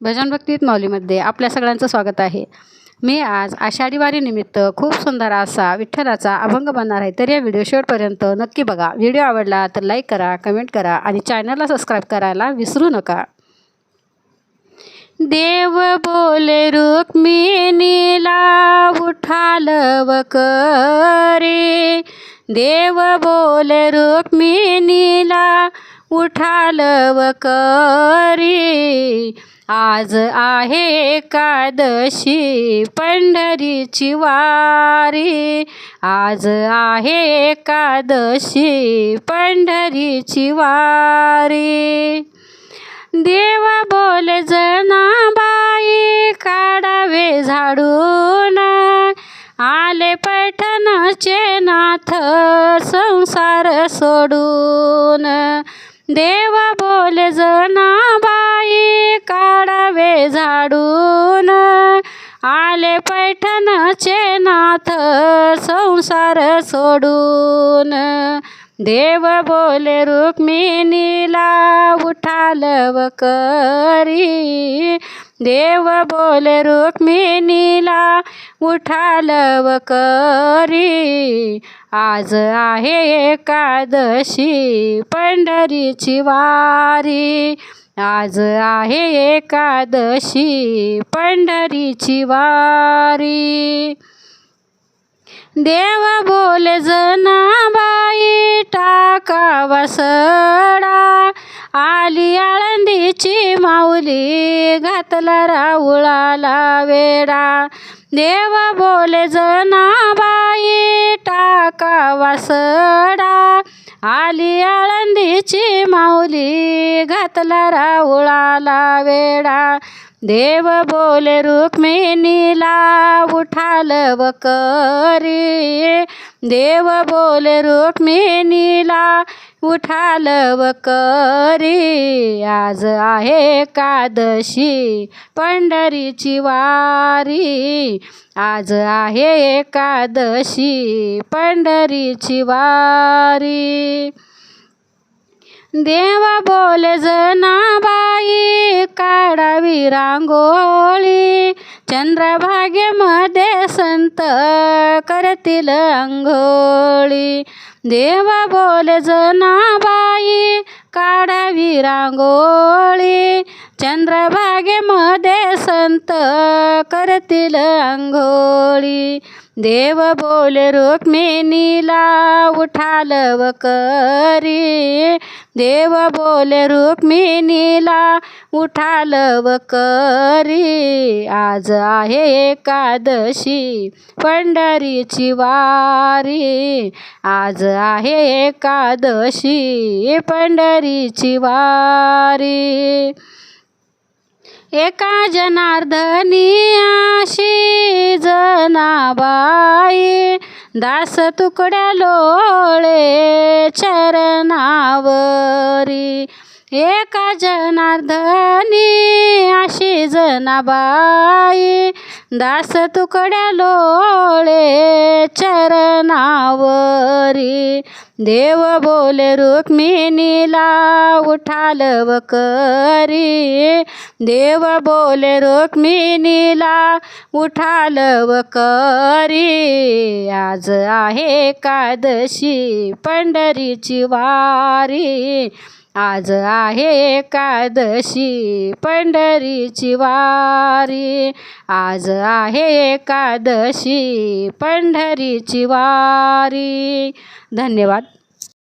भजन भक्तीत माऊलीमध्ये आपल्या सगळ्यांचं स्वागत आहे. मी आज आषाढी वारीनिमित्त खूप सुंदर असा विठ्ठलाचा अभंग बनणार आहे. तर या व्हिडिओ शेवटपर्यंत नक्की बघा. व्हिडिओ आवडला तर लाईक करा कमेंट करा आणि चॅनलला सबस्क्राईब करायला विसरू नका. देव बोले रुक्मिणीला उठाल करे. देव बोले रुक्मिणीला उठाल करी. आज आहे एकादशी पंढरीची वारी. आज आहे एकादशी पंढरीची वारी. देव बोले जनाबाई काढावे झाडून. आले पैठणचे नाथ संसार सोडून. देव बोल जना ते झाडून आले पैठणचे नाथ संसार सोडून. देव बोले रुक्मिणीला उठालव करी देव बोले रुक्मिणीला उठालव करी आज आहे एकादशी पंढरीची वारी. आज आहे एकादशी पंढरीची वारी. देव बोले जनाबाई टाकावा सडा. आली आळंदीची माऊली घातला राऊळाला वेडा देव बोले जनाबाई टाकावा सडा. आली आळंदीची माऊली घातला राहुळाला वेडा देव बोले रुक्मिणीला उठाल वकरी देव बोले रुक्मिणीला उठाल वकरी आज आहे एकादशी पंढरीची वारी. आज आहे एकादशी पंढरीची वारी. देवा बोले जनाबाई काढावी रांगोळी. चंद्रभागेमध्ये संत करतील अंघोळी. देवा बोल जनाबाई काढावी रांगोळी. चंद्रभागेमध्ये संत करतील अंघोळी देव बोले रुक्मिणीला उठालव करी. देव बोले रुक्मिणीला उठालव करी. आज आहे एकादशी पंढरीची वारी. आज आहे एकादशी पंढरीची वारी. एका जनार्दनी आशी जनाबाई दास तुकड्या लोळे चरणावरी. एका जनार्दनी अशी जनाबाई दास तुकड्या लोळे चरणावरी. देव बोले रुक्मिणीला उठाल वकरी देव बोले रुक्मिणीला उठाल वकरी आज आहे एकादशी पंढरीची वारी. आज आहे एकादशी पंढरीची वारी. आज आहे एकादशी पंढरीची वारी. धन्यवाद.